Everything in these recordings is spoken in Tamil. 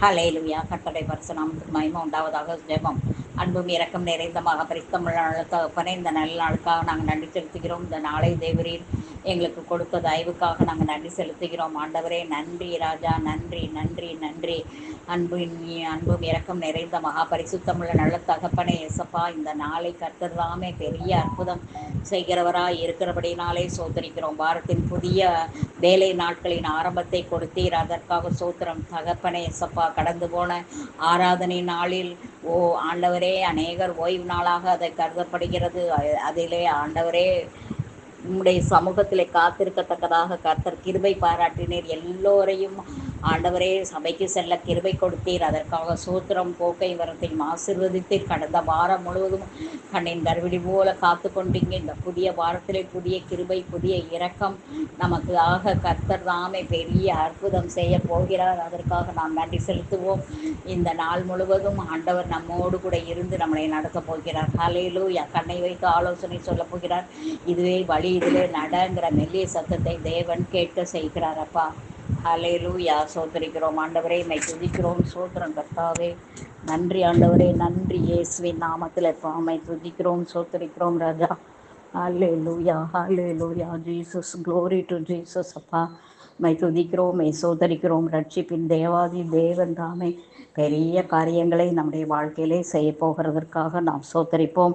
ஹலேலுயா கட்டளை பரசுநாமத்துக்கு மகிமை உண்டாவதாக ஜெபம். அன்பும் இரக்கம் நிறைந்த மகபரித்தமிழ் தகப்பனே இந்த நல்ல நாளுக்காக நாங்கள் நன்றி செலுத்துகிறோம். இந்த நாளை தேவரீர் எங்களுக்கு கொடுத்த தயவுக்காக நாங்கள் நன்றி செலுத்துகிறோம். ஆண்டவரே நன்றி ராஜா நன்றி நன்றி நன்றி. அன்பின் அன்பும் இரக்கம் நிறைந்த மகா பரிசுத்தமுள்ள நல்ல தகப்பனே எசப்பா இந்த நாளை கர்த்தர்தாமே பெரிய அற்புதம் செய்கிறவராய் இருக்கிறபடினாலே சோதரிக்கிறோம் வாரத்தின் புதிய வேலை நாட்களின் ஆரம்பத்தை கொடுத்தீர். அதற்காக சோத்திரம் தகப்பனே எசப்பா கடந்து போன ஆராதனை நாளில் ஓ ஆண்டவரே அநேகர் ஓய்வு நாளாக அதை கருதப்படுகிறது. அதிலே ஆண்டவரே உம்முடைய சமூகத்திலே காத்திருக்கத்தக்கதாக கர்த்தர் கிருபை பாராட்டினீர். எல்லோரையும் ஆண்டவரே சபைக்கு செல்ல கிருபை கொடுத்தீர். அதற்காக சூத்திரம் போக்கை வரத்தையும் ஆசிர்வதித்தீர் கடந்த வாரம் முழுவதும் கண்ணின் கருவிடி போல காத்து கொண்டீங்க. இந்த புதிய வாரத்திலே புதிய கிருபை புதிய இரக்கம் நமக்கு ஆக கர்த்தர் தாமே பெரிய அற்புதம் செய்ய போகிறார். அதற்காக நாம் நன்றி செலுத்துவோம். இந்த நாள் முழுவதும் ஆண்டவர் நம்மோடு கூட இருந்து நம்மளை நடத்தப் போகிறார். ஹalleluya. கண்ணை வைத்து ஆலோசனை சொல்லப் போகிறார். இதுவே வழி இதிலே நடங்கிற மெல்லிய சத்தத்தை தேவன் கேட்க செய்கிறார் அப்பா. ஹalleluya. சோதரிக்கிறோம் ஆண்டவரே மை துதிக்கிறோம். சோத்திரம் கர்த்தாவே. நன்றி ஆண்டவரே நன்றி இயேசுவின் நாமத்தில் பாமை துதிக்கிறோம் சோத்தரிக்கிறோம் ராஜா. ஹalleluya லூயா ஜீசஸ் க்ளோரி டு ஜீசஸ் அப்பா. மை துதிக்கிறோம் மை சோதரிக்கிறோம் ரட்சிப்பின் தேவாதி தேவன் தாமே. பெரிய காரியங்களை நம்முடைய வாழ்க்கையிலே செய்ய போகிறதற்காக நாம் சோத்தரிப்போம்.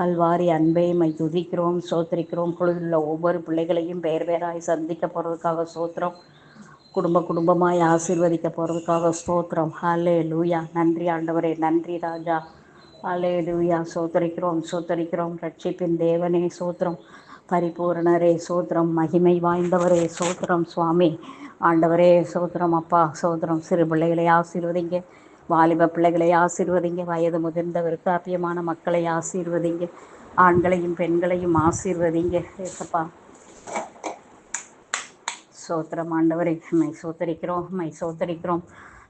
கல்வாரி அன்பை மை துதிக்கிறோம் சோத்தரிக்கிறோம். குழுவில் ஒவ்வொரு பிள்ளைகளையும் பெயர் பேராய் சந்திக்க போகிறதுக்காக சோத்திரம். குடும்ப குடும்பமாய் ஆசீர்வதிக்க போகிறதுக்காக ஸ்தோத்திரம். ஹலே லூயா நன்றி ஆண்டவரே நன்றி ராஜா. ஹலே லூயா சோத்தரிக்கிறோம் சோத்தரிக்கிறோம் ரட்சிப்பின் தேவனே சோத்திரம் பரிபூரணரே சோத்திரம் மகிமை வாய்ந்தவரே சோத்திரம் சுவாமி. ஆண்டவரே சோத்திரம் அப்பா சோத்திரம் சிறு பிள்ளைகளை ஆசீர்வதிங்க. வாலிப பிள்ளைகளை ஆசீர்வதிங்க. வயது முதிர்ந்தவருக்கு அப்பியமான மக்களை ஆசீர்வதிங்க. ஆண்களையும் பெண்களையும் ஆசீர்வதிங்க. ஏசப்பா சோத்திரம் ஆண்டவரை மை சோத்தரிக்கிறோம் மை சோத்தரிக்கிறோம்.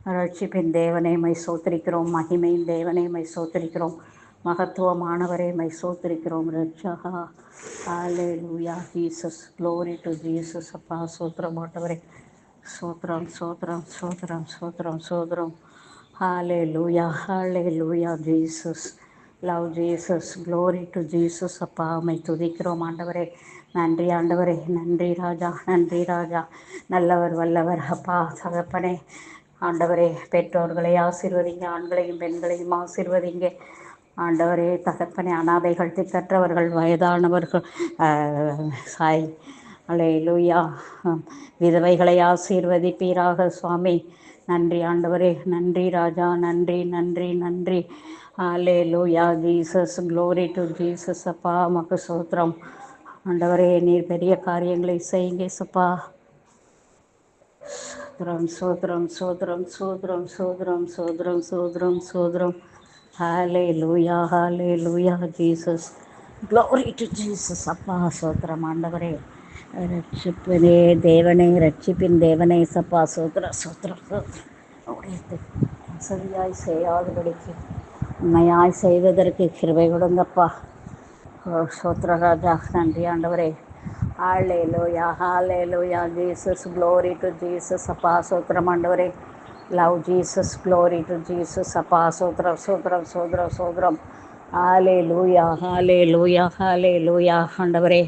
ரட்சிப்பின் தேவனை மை சோத்தரிக்கிறோம். மகிமையின் தேவனை மை சோத்தரிக்கிறோம். மகத்துவமானவரை மை சோத்தரிக்கிறோம். ரட்சகா ஆலே லூயா ஜீசஸ் க்ளோரி டு ஜீசஸ் அப்பா சோத்திரம் ஆண்டவரே. சோத்திரம் சோத்திரம் சோத்திரம் சோத்திரம் சோத்திரம். Hallelujah hallelujah Jesus love Jesus glory to Jesus அப்பா மை துதிக்கிறோம் ஆண்டவரே. நன்றி ஆண்டவரே நன்றி ராஜா நன்றி ராஜா. நல்லவர் வல்லவர் அப்பா தகப்பனே. ஆண்டவரே பெற்றோர்களை ஆசீர்வதிங்க ஆண்களையும் பெண்களையும் ஆசீர்வதிங்க. ஆண்டவரே தகப்பனே அனாதைகள் திக்கற்றவர்கள் வயதானவர்கள் சாய் அலே லூயா விதவைகளை ஆசீர்வதிப்பீராக சுவாமி. நன்றி ஆண்டவரே நன்றி ராஜா நன்றி நன்றி நன்றி. அலே லூயா ஜீசஸ் க்ளோரி டு ஜீசஸ் அப்பா மக்கு சோத்திரம் ஆண்டவரே நீர் பெரிய காரியங்களை செய்யுங்க சப்பா சோத்ரம் சோத்ரம் சோத்ரம் சோத்ரம் சோத்ரம் சோத்ரம் சோத்ரம் சோத்ரம் ஹாலே லூயா hallelujah Jesus glory to Jesus அப்பா சோத்திரம் ஆண்டவரே. ரட்சிப்பினே தேவனே ரட்சிப்பின் தேவனே சப்பா சோத்ர சோத்ரம் சோத்ரம் உடையத்தை வசதியாய் செய்யாதபடிக்கு உண்மையாய் செய்வதற்கு கிருபை கொடுங்கப்பா. ஓ நன்றி ஆண்டவரே. ஆளே லோயா ஹாலே Loya Jesus glory to Jesus அப்பா சோத்திரம் ஆண்டவரே. Love Jesus glory to Jesus அப்பா சோத்ரம் சோத்ரம் சோத்ரம் சோத்ரம் ஹாலே லூயா ஹாலே லூயா ஹாலே லூயா ஆண்டவரே.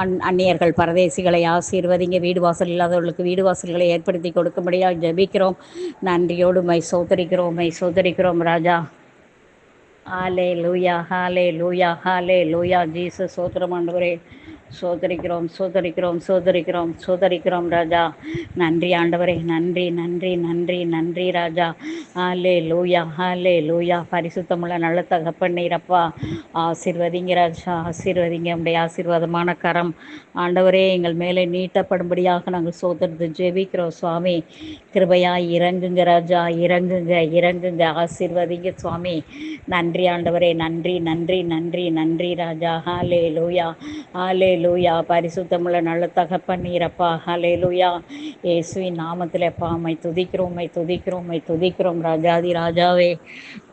அந் அந்நியர்கள் பரதேசிகளை ஆசீர்வதிங்க. வீடு வாசல் இல்லாதவர்களுக்கு வீடு வாசல்களை ஏற்படுத்தி கொடுக்கும்படியாக ஜபிக்கிறோம். நன்றியோடு மை சோதரிக்கிறோம் மை சோதரிக்கிறோம் ராஜா. ஹாலே லூயா hallelujah hallelujah Jesus சோத்திரம் ஆண்டவரே சோதரிக்கிறோம் சோதரிக்கிறோம் சோதரிக்கிறோம் சோதரிக்கிறோம் ராஜா. நன்றி ஆண்டவரே நன்றி நன்றி நன்றி நன்றி ராஜா. ஹாலே லூயா ஹாலே லூயா பரிசுத்தமுள்ள நல்ல தகப்பண்ணீரப்பா ஆசீர்வதிங்க ராஜா ஆசீர்வதிங்க. உடைய ஆசீர்வாதமான கரம். ஆண்டவரே எங்கள் மேலே நீட்டப்படும்படியாக நாங்கள் சோதரத்து ஜெபிக்கிறோம் சுவாமி. கிருபையா இறங்குங்க ராஜா இறங்குங்க இறங்குங்க. ஆசீர்வதிங்க சுவாமி. நன்றி ஆண்டவரே நன்றி நன்றி நன்றி நன்றி ராஜா. ஹாலே லூயா ஹாலே லூயா பரிசுத்தமுள்ள நல்ல தகப்பன்னீரப்பா ஹலே லூயா இயேசுவின் நாமத்தில் அப்பா மை துதிக்கிறோம் மை துதிக்கிறோம் மை துதிக்கிறோம். ராஜாதி ராஜாவே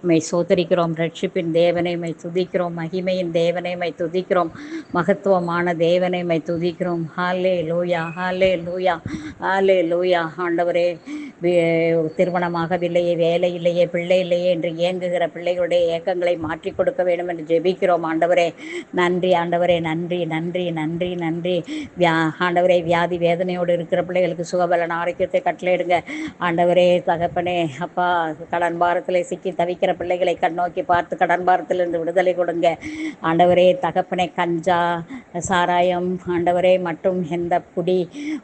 மை சோதரிக்கிறோம் ரட்சிப்பின் தேவனை மை துதிக்கிறோம். மகிமையின் தேவனை மை துதிக்கிறோம். மகத்துவமான தேவனை மை துதிக்கிறோம். ஹாலே லூயா ஹாலே லூயா ஹாலே லூயா ஆண்டவரே திருமணமாகவில்லையே வேலை இல்லையே பிள்ளை இல்லையே என்று இயங்குகிற பிள்ளைகளுடைய இயக்கங்களை மாற்றி கொடுக்க வேண்டும் என்று ஜெபிக்கிறோம். ஆண்டவரே நன்றி ஆண்டவரே நன்றி நன்றி நன்றி நன்றி. வியா ஆண்டவரே வியாதி வேதனையோடு இருக்கிற பிள்ளைகளுக்கு சுகபலன் ஆரோக்கியத்தை கட்டளையிடுங்க. ஆண்டவரே தகப்பனே அப்பா கடன் பாரத்தில் சிக்கி தவிக்கிற பிள்ளைகளை கண்ணோக்கி பார்த்து கடன் பாரத்திலிருந்து விடுதலை கொடுங்க. ஆண்டவரே தகப்பனை கஞ்சா சாராயம் ஆண்டவரே மற்றும் எந்த குடி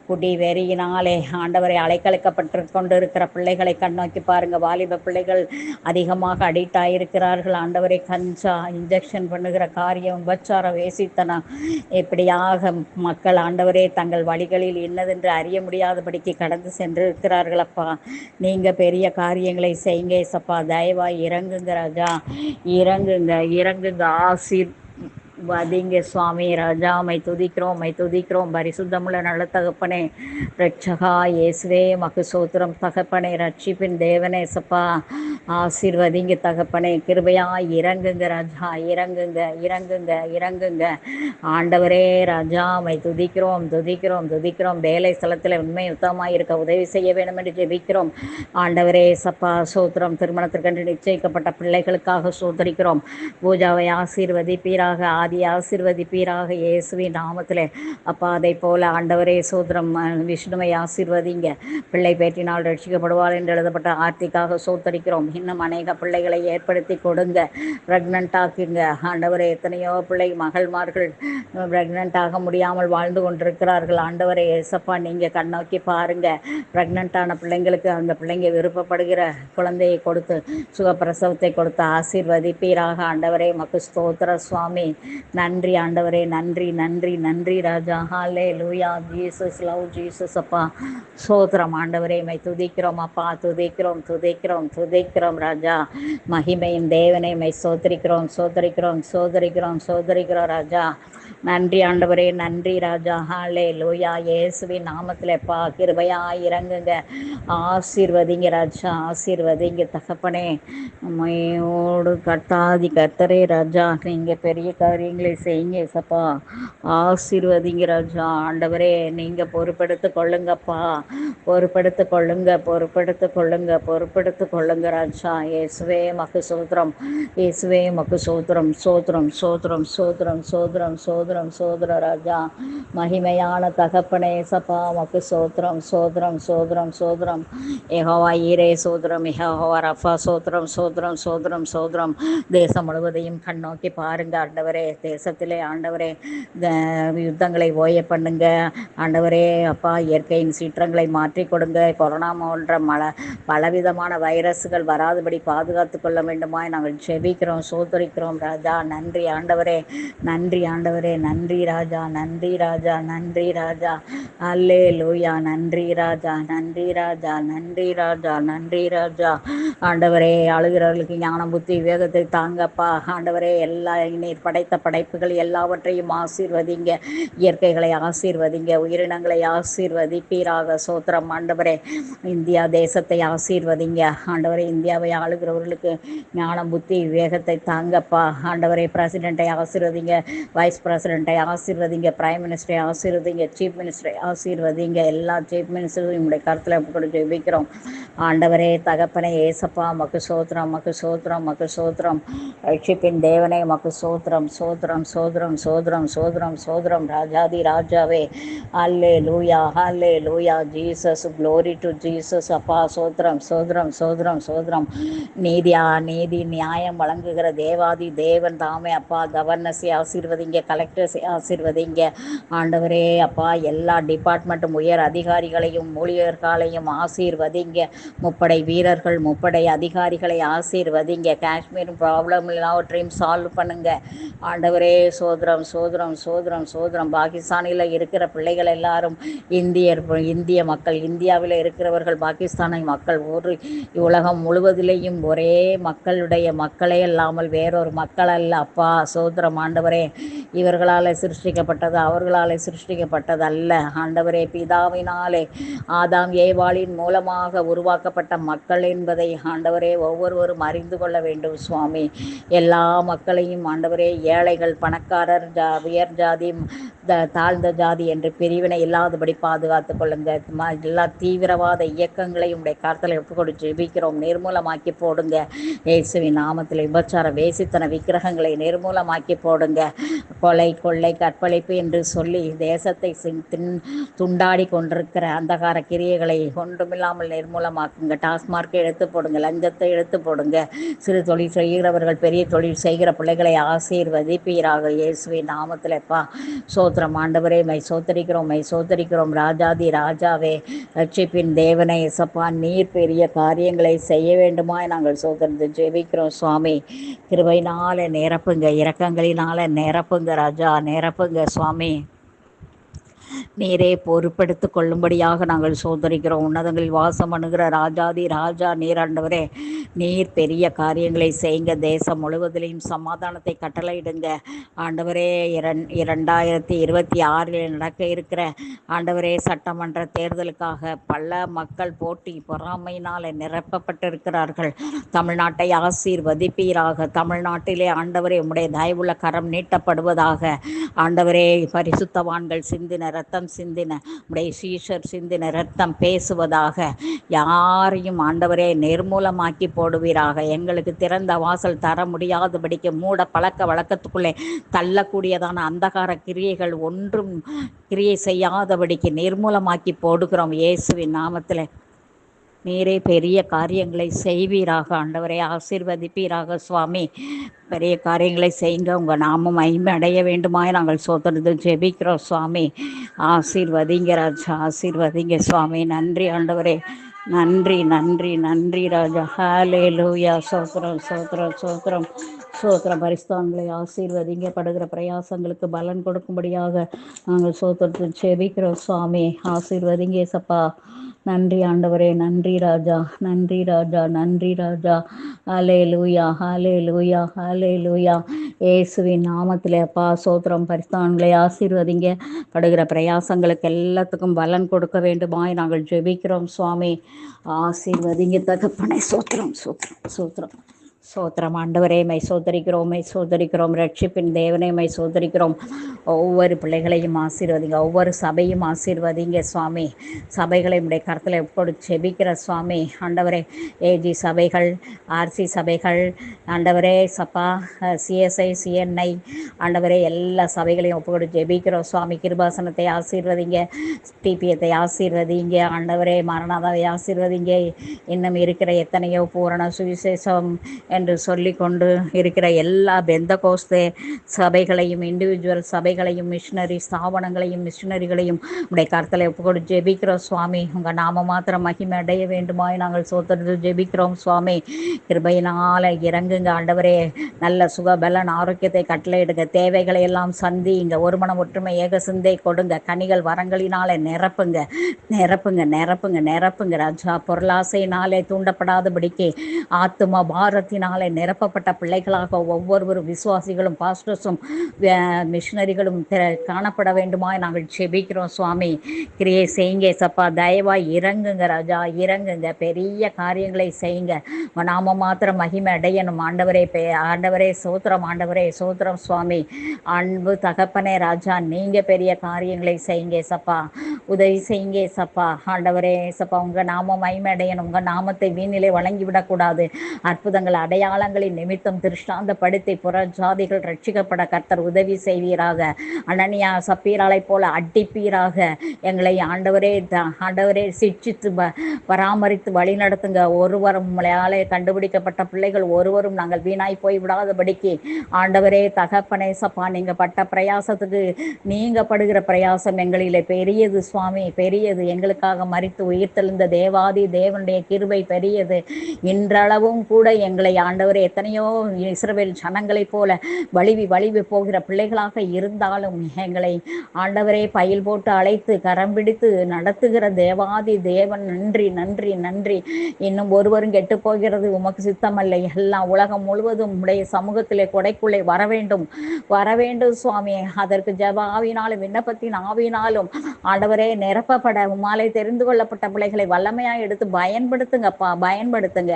குடி வெறியினாலே ஆண்டவரை அலைக்கழிக்கப்பட்டு கொண்டு இருக்கிற பிள்ளைகளை கண்ணோக்கி பாருங்க. வாலிப பிள்ளைகள் அதிகமாக அடிக்ட் ஆகியிருக்கிறார்கள் ஆண்டவரை கஞ்சா இன்ஜெக்ஷன் பண்ணுகிற காரியம் உபச்சாரம் வேசித்தனம் எப்படியாக மக்கள் ஆண்டவரே தங்கள் வழிகளில் என்னதென்று அறிய முடியாதபடிக்கு கடந்து சென்று இருக்கிறார்களப்பா நீங்கள் பெரிய காரியங்களை செய்யுங்க சப்பா தயவாய் இறங்குங்க ராஜா. இறங்குங்க இறங்குங்க. ஆசிர் வதிங்க சுவாமி ராஜா மை துதிக்கிறோம் மை துதிக்கிறோம். பரிசுத்தமுள்ள நல்ல தகப்பனே ரட்சகா இயேசுவே மக்கு சோத்திரம் தகப்பனே ரட்சிப்பின் தேவனே சப்பா. ஆசீர்வதிங்க தகப்பனே கிருபையா இறங்குங்க ராஜா இறங்குங்க இறங்குங்க இறங்குங்க. ஆண்டவரே ராஜா மை துதிக்கிறோம் துதிக்கிறோம் துதிக்கிறோம். வேலை ஸ்தலத்தில் உண்மை யுத்தமாக இருக்க உதவி செய்ய வேண்டும் என்று ஜெபிக்கிறோம். ஆண்டவரே சப்பா சோத்திரம் திருமணத்திற்கென்று நிச்சயிக்கப்பட்ட பிள்ளைகளுக்காக சோதரிக்கிறோம் பூஜாவை ஆசீர்வதிப்பீராக. ஆதி ஆசிர்வதிப்பீராக இயேசுவின் நாமத்தில். அப்பா அதை போல ஆண்டவரே சோதரம் விஷ்ணுவை ஆசிர்வதிங்க. பிள்ளை பேட்டினால் ரட்சிக்கப்படுவாள் என்று எழுதப்பட்ட ஆர்த்திக்காக சோத்தரிக்கிறோம். இன்னும் அநேக பிள்ளைகளை ஏற்படுத்தி கொடுங்க. ப்ரெக்னென்ட் ஆக்குங்க. ஆண்டவரை எத்தனையோ பிள்ளை மகள்மார்கள் ப்ரெக்னென்ட் ஆக முடியாமல் வாழ்ந்து கொண்டிருக்கிறார்கள். ஆண்டவரை ஏசப்பா நீங்கள் கண்ணோக்கி பாருங்கள் ப்ரெக்னென்ட்டான பிள்ளைங்களுக்கு அந்த பிள்ளைங்க விருப்பப்படுகிற குழந்தையை கொடுத்து சுகப்பிரசவத்தை கொடுத்து ஆசீர்வதிப்பீராக ஆண்டவரே மக்கு ஸ்தோத்திர சுவாமி. நன்றி ஆண்டவரே நன்றி நன்றி நன்றி ராஜா. ஹாலே லூயா ஜீசஸ் லவ் ஜீசஸ் அப்பா. சோதரம் ஆண்டவரே மை துதிக்கிறோம் அப்பா. துதிக்கிறோம் துதிக்கிறோம் துதிக்கிறோம் ராஜா. மகிமையின் தேவனை மை சோதரிக்கிறோம் சோதரிக்கிறோம் சோதரிக்கிறோம் சோதரிக்கிறோம் ராஜா. நன்றி ஆண்டவரே நன்றி ராஜா. ஹாலே லோயா இயேசுவின் நாமத்தில் பா கிருபையா இறங்குங்க. ஆசீர்வதிங்க ராஜா ஆசீர்வதிங்க தகப்பனே. மையோடு கட்டாதி கத்தரே ராஜா. நீங்கள் பெரிய காரியம் காரியங்களை செய்யுங்க சப்பா ஆசீர்வதிங்க ராஜா ஆண்டவரே நீங்கள் பொறுப்படுத்து கொள்ளுங்கப்பா. பொறுப்படுத்து கொள்ளுங்க பொறுப்படுத்து கொள்ளுங்க பொறுப்படுத்து கொள்ளுங்க ராஜா. இயேசுவே மக்கு சோத்திரம். இயேசுவே மக்கு சோத்திரம். சோத்திரம் சோத்திரம் சோத்திரம் சோத்திரம் சோதரம் சோதர ராஜா. மகிமையான தகப்பனே சப்பா மக்கு சோத்திரம் சோதரம் சோதரம் சோதரம் ஏகோவா ஈரே சோதரம் ஏகோவா ரஃபா சோத்திரம் சோதரம் சோதரம் சோதரம் தேசம் முழுவதையும் கண் நோக்கி பாருங்க ஆண்டவரே. தேசத்திலே ஆண்டவரே யுத்தங்களை ஓய பண்ணுங்க. ஆண்டவரே அப்பா இயற்கையின் சீற்றங்களை மாற்றி கொடுங்க. கொரோனா போன்ற மல பலவிதமான வைரஸ்கள் வராதபடி பாதுகாத்து கொள்ள வேண்டுமா நாங்கள் செபிக்கிறோம் சோதரிக்கிறோம் ராஜா. நன்றி ஆண்டவரே. நன்றி ஆண்டவரே. நன்றி ராஜா. நன்றி ராஜா. நன்றி ராஜா. அல்லே லூயா நன்றி ராஜா. நன்றி ராஜா. நன்றி ராஜா. நன்றி ராஜா. ஆண்டவரே அழுகிறவர்களுக்கு ஞானம் புத்தி வேகத்தை தாங்கப்பா. ஆண்டவரே எல்லா நீர் படைத்த படைப்புகள் எல்லாவற்றையும் ஆசீர்வதிங்க. இயற்கைகளை ஆசீர்வதிங்க. உயிரினங்களை ஆசீர்வதிப்பீராக சோத்திரம் ஆண்டவரே இந்தியா தேசத்தை ஆசீர்வதிங்க. ஆண்டவரே இந்தியாவை ஆளுகிறவர்களுக்கு ஞானம் புத்தி வேகத்தை தாங்கப்பா. ஆண்டவரே பிரசிடெண்ட்டை ஆசீர்வதிங்க. வைஸ் பிரசிடெண்ட்டை ஆசீர்வதிங்க. பிரைம் மினிஸ்டரை ஆசீர்வதிங்க. சீஃப் மினிஸ்டரை ஆசீர்வதிங்க. எல்லா சீஃப் மினிஸ்டரும் நம்முடைய கருத்தில் கொண்டு ஜெபிக்கிறோம். ஆண்டவரே தகப்பனை ஏசப்பா மக்கு சோத்திரம் மக்கு சோத்திரம் மக்கு சோத்திரம். ரட்சிப்பின் தேவனே மக்கு சோத்திரம். சோ சோதரம் சோதரம் சோதரம் சோதரம் ராஜாதி ராஜாவே. அல்லே லூயா ஹல்லே லூயா ஜீசஸ் க்ளோரி டு ஜீசஸ் அப்பா சோத்ரம் சோதரம் சோதரம் சோதரம். நீதியா நீதி நியாயம் வழங்குகிற தேவாதி தேவன் தாமே. அப்பா கவர்னஸை ஆசீர்வதிங்க கலெக்டர்ஸை ஆசீர்வதிங்க. ஆண்டவரே அப்பா எல்லா டிபார்ட்மெண்ட்டும் உயர் அதிகாரிகளையும் ஊழியர்களையும் ஆசீர்வதிங்க. முப்படை வீரர்கள் முப்படை அதிகாரிகளை ஆசீர்வதிங்க. காஷ்மீர் ப்ராப்ளம் எல்லாவற்றையும் சால்வ் பண்ணுங்க. ஆண்டவரே சோதரம் சோதரம் சோதரம் சோதரம். பாகிஸ்தானில் இருக்கிற பிள்ளைகள் எல்லாரும் இந்தியர் இந்திய மக்கள் இந்தியாவில் இருக்கிறவர்கள் பாகிஸ்தானை மக்கள் ஒரு உலகம் முழுவதிலேயும் ஒரே மக்களுடைய மக்களே இல்லாமல் வேறொரு மக்கள் அல்ல. அப்பா சோதரம் ஆண்டவரே. இவர்களால் சிருஷ்டிக்கப்பட்டது அவர்களால் சிருஷ்டிக்கப்பட்டது அல்ல ஆண்டவரே பிதாவினாலே ஆதாம் ஏவாளின் மூலமாக உருவாக்கப்பட்ட மக்கள் என்பதை ஆண்டவரே ஒவ்வொருவரும் அறிந்து கொள்ள வேண்டும் சுவாமி. எல்லா மக்களையும் ஆண்டவரே ஏழை ஏழைகள் பணக்காரர் ஜா உயர் ஜாதி த தாழ்ந்த ஜாதி என்று பிரிவினை இல்லாதபடி பாதுகாத்து கொள்ளுங்க. ம எல்லா தீவிரவாத இயக்கங்களையும் உடைய கருத்தில் ஒப்புக்கொடு ஜெபிக்கிறோம். நிர்மூலமாக்கி போடுங்க. இயேசுவின் நாமத்தில் விபச்சார வேசித்தன விக்கிரகங்களை நிர்மூலமாக்கி போடுங்க. கொலை கொள்ளை கற்பழிப்பு என்று சொல்லி தேசத்தை துண்டாடி கொண்டிருக்கிற அந்தகார கிரியைகளை ஒன்றுமில்லாமல் நிர்மூலமாக்குங்க. டாஸ்மார்க்கை எடுத்து போடுங்க. லஞ்சத்தை எடுத்து போடுங்க. சிறு தொழில் செய்கிறவர்கள் பெரிய தொழில் செய்கிற பிள்ளைகளை ஆசீர்வதி ஆசீர்வதிப்பீராக இயேசுவின் நாமத்திலப்பா சோத்திரம் ஆண்டவரே மை சோத்தரிக்கிறோம் மை சோத்தரிக்கிறோம். ராஜாதி ராஜாவே ரட்சிப்பின் தேவனை இசப்பா நீர் பெரிய காரியங்களை செய்ய வேண்டுமாய் நாங்கள் சோதரித்து ஜெபிக்கிறோம். சுவாமி கிருபையினால நிரப்புங்க இறக்கங்களினால நிரப்புங்க ராஜா நிரப்புங்க சுவாமி. நீரே பொறுப்பெடுத்து கொள்ளும்படியாக நாங்கள் சோதரிக்கிறோம். உன்னதங்களில் வாசம் அணுகிற ராஜாதி ராஜா நீராண்டவரே நீர் பெரிய காரியங்களை செய்யுங்க தேசம் முழுவதிலையும் சமாதானத்தை கட்டளையிடுங்க. ஆண்டவரே இரண் இரண்டாயிரத்தி இருபத்தி ஆறில் நடக்க இருக்கிற ஆண்டவரே சட்டமன்ற தேர்தலுக்காக பல மக்கள் போட்டி பொறாமையினால் நிரப்பப்பட்டிருக்கிறார்கள். தமிழ்நாட்டை ஆசீர்வதிப்பீராக. தமிழ்நாட்டிலே ஆண்டவரே உம்முடைய தயவுள்ள கரம் நீட்டப்படுவதாக ஆண்டவரே பரிசுத்தவான்கள் சிந்தின ரத்தம் சிந்தின உடைய சீஷர் சிந்தின ரத்தம் பேசுவதாக யாரையும் ஆண்டவரே நிர்மூலமாக்கி போடுவீராக. எங்களுக்கு திறந்த வாசல் தர முடியாதபடிக்கு மூட பழக்க வழக்கத்துக்குள்ளே தள்ளக்கூடியதான அந்தகார கிரியைகள் ஒன்றும் கிரியை செய்யாதபடிக்கு நிர்மூலமாக்கி போடுகிறோம். இயேசுவின் நாமத்தில். நீரே பெரிய காரியங்களை செய்வீராக ஆண்டவரை ஆசீர்வதிப்பீராக சுவாமி. பெரிய காரியங்களை செய்யுங்க உங்கள் நாமும் மகிமை அடைய வேண்டுமாய் நாங்கள் சோதனது ஜெபிக்கிறோம் சுவாமி. ஆசீர்வதிங்க ராஜா ஆசீர்வதிங்க சுவாமி. நன்றி ஆண்டவரே. நன்றி நன்றி நன்றி ராஜா. ஹாலே லூயா சோத்திரம் சோத்திரம் சோத்திரம். சோத்திரம் பரிஸ்தான்களை ஆசீர்வதிங்கப்படுகிற பிரயாசங்களுக்கு பலன் கொடுக்கும்படியாக நாங்கள் சோத்திரத்தில் செபிக்கிறோம் சுவாமி. ஆசீர்வதிங்க சப்பா நன்றி ஆண்டவரே நன்றி ராஜா நன்றி ராஜா நன்றி ராஜா. ஹாலே லூயா ஹாலே லூயா ஹாலே லூயா ஏசுவின் நாமத்தில் அப்பா சோத்திரம் பரிஸ்தான்களை ஆசீர்வதிங்க. படுகிற பிரயாசங்களுக்கு எல்லாத்துக்கும் பலன் கொடுக்க வேண்டுமாய் நாங்கள் ஜெபிக்கிறோம் சுவாமி. ஆசீர்வதிங்க தகப்பனை சோத்திரம் சோத்திரம் சோத்திரம். சோத்திரம். ஆண்டவரே மை சோதரிக்கிறோம் மை சோதரிக்கிறோம் ரட்சிப்பின் தேவனே மை சோதரிக்கிறோம் ஒவ்வொரு பிள்ளைகளையும் ஆசீர்வதிங்க. ஒவ்வொரு சபையும் ஆசீர்வதிங்க சுவாமி. சபைகளை உடைய கருத்தில் எப்போது செபிக்கிற சுவாமி. ஆண்டவரே ஏஜி சபைகள் ஆர்சி சபைகள் ஆண்டவரே சப்பா சிஎஸ்ஐ சிஎன்ஐ. ஆண்டவரே எல்லா சபைகளையும் ஒப்புக்கொடு ஜெபிக்கிறோம். சுவாமி கிருபாசனத்தை ஆசீர்வதிங்க. டிபிஎத்தை ஆசீர்வதிங்க. ஆண்டவரே மரணாதாவை ஆசீர்வதிங்க. இன்னும் இருக்கிற எத்தனையோ பூரண சுவிசேஷம் என்று சொல்லி கொண்டு இருக்கிற எல்லா பெந்த கோஸ்தே சபைகளையும் இண்டிவிஜுவல் சபைகளையும் மிஷினரி ஸ்தாபனங்களையும் மிஷினரிகளையும் உடைய கருத்தில் ஒப்புக்கொடு. ஜெபிக்கிறோம் சுவாமி. உங்கள் நாம மாத்திரம் மகிமை அடைய வேண்டுமாய் நாங்கள் சோத்தரித்து ஜெபிக்கிறோம் சுவாமி. கிருபையினால் இறங்குங்க ஆண்டவரே. நல்ல சுகபலன் ஆரோக்கியத்தை கட்டளையிடுங்க தேவைகளை எல்லாம் சந்திங்க ஒரு மனம் ஒற்றுமை ஏக சிந்தை கொடுங்க. கனிகள் வரங்களினாலே நிரப்புங்க. நிரப்புங்க நிரப்புங்க நிரப்புங்க. ராஜா பொருளாசையினாலே தூண்டப்படாதபடிக்கு ஆத்தும பாரத்தினாலே நிரப்பப்பட்ட பிள்ளைகளாக ஒவ்வொருவரும் விசுவாசிகளும் பாஸ்டர்ஸும் மிஷினரிகளும் காணப்பட வேண்டுமாய் நாங்கள் செபிக்கிறோம் சுவாமி. கிரியை செய்யுங்க சப்பா தயவாய் இறங்குங்க ராஜா இறங்குங்க. பெரிய காரியங்களை செய்யுங்க. நாம மாத்திரம் மகிமை அடையணும். ஆண்டவரே பே ஆண்டவரே சோத்திரம் ஆண்டவரே சோத்திரம் சுவாமி. அன்பு தகப்பனே ராஜா நீங்க பெரிய காரியங்களை செய்யுங்க சப்பா உதவி செய்யுங்க சப்பா ஆண்டவரே சப்பா உங்க நாம மகிமை அடையணும். உங்க நாமத்தை வீணிலே வழங்கி விடக்கூடாது அற்புதங்கள் அடையாளங்களின் நிமித்தம் திருஷ்டாந்தப்படுத்தி புற ஜாதிகள் ரட்சிக்கப்பட கர்த்தர் உதவி செய்வீராக. அனனியா சப்பீராலை போல அடிப்பீராக. எங்களை ஆண்டவரே ஆண்டவரே சிக்ஷித்து பராமரித்து வழிநடத்துங்க. ஒருவரும் உங்களாலே கண்டுபிடிக்கப்பட்ட பிள்ளைகள் ஒருவரும் நாங்கள் வீணாய் போய் விடாதபடிக்கு ஆண்டவரே தகப்பனே சப்பா நீங்கள் பட்ட பிரயாசத்துக்கு நீங்கள் படுகிற பிரயாசம் எங்களிலே பெரியது சுவாமி பெரியது. எங்களுக்காக மறித்து உயிர்த்தெழுந்த தேவாதி தேவனுடைய கிருபை பெரியது. இன்றளவும் கூட எங்களை ஆண்டவரே எத்தனையோ இஸ்ரவேல் ஜனங்களைப் போல வலிவி வலிவி போகிற பிள்ளைகளாக இருந்தாலும் எங்களை ஆண்டவரே பயில் போட்டு அழைத்து கரம் பிடித்து நடத்துகிற தேவாதி தேவன் நன்றி நன்றி நன்றி. இன்னும் ஒருவரும் கெட்டு போகிறது உமக்கு சித்தமல்ல. எல்லாம் உலகம் முழுவதும் உடைய சமூகத்திலே கொடைக்குள்ளே வர வேண்டும். வர வேண்டும் சுவாமி. அதற்கு ஜப ஆவினாலும் விண்ணப்பத்தின் ஆவினாலும் ஆண்டவரே நிரப்பப்பட உமாலை தெரிந்து கொள்ளப்பட்ட பிள்ளைகளை வல்லமையாக எடுத்து பயன்படுத்துங்கப்பா பயன்படுத்துங்க.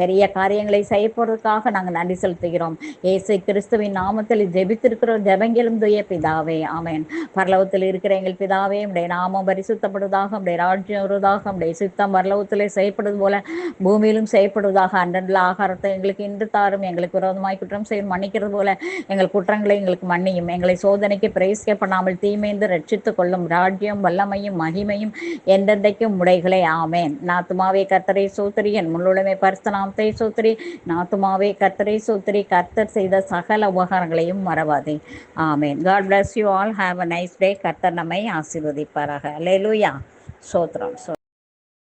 பெரிய காரியங்களை செய்யப்படுறதுக்காக நாங்கள் நன்றி செலுத்துகிறோம். ஏசு கிறிஸ்துவின் நாமத்தில் ஜெபித்திருக்கிறோம் ஜெபங்கிலும் துய பிதாவே ஆமேன். பரலவத்தில் இருக்கிற எங்கள் பிதாவே உடைய நாமம் பரிசுத்தப்படுவதாக உடைய ராஜ்யம் வருவதாக உடைய சுத்தம் பரலவத்திலே செய்யப்படுவது போல பூமியிலும் செய்யப்படுவதாக அன்றன்ல ஆகாரத்தை எங்களுக்கு இன்று தாரும் எங்களுக்கு விரோதமாய் குற்றம் செய்யும் மன்னிக்கிறது போல எங்கள் குற்றங்களை எங்களுக்கு மன்னியும். எங்களை சோதனைக்கு பிரவேசிக்கப்படாமல் தீமைந்து ரட்சித்துக் கொள்ளும் ராஜ்யம் வல்லமையும் மகிமையும் எந்தெந்தைக்கும் உடைகளே ஆமேன். நான் துமாவே கத்தரை சோத்திரி என் முள்ளுடைமை பரிசுநாமத்தை நான் ஆத்மாவே கர்த்தரை சோத்தரி கர்த்தர் செய்த சகல உபகாரங்களையும் மறவாதே. ஆமேன். God bless you all have a nice day கர்த்தர் நம்மை ஆசீர்வதிப்பாராக. லேலுயா சோத்ரம் சோ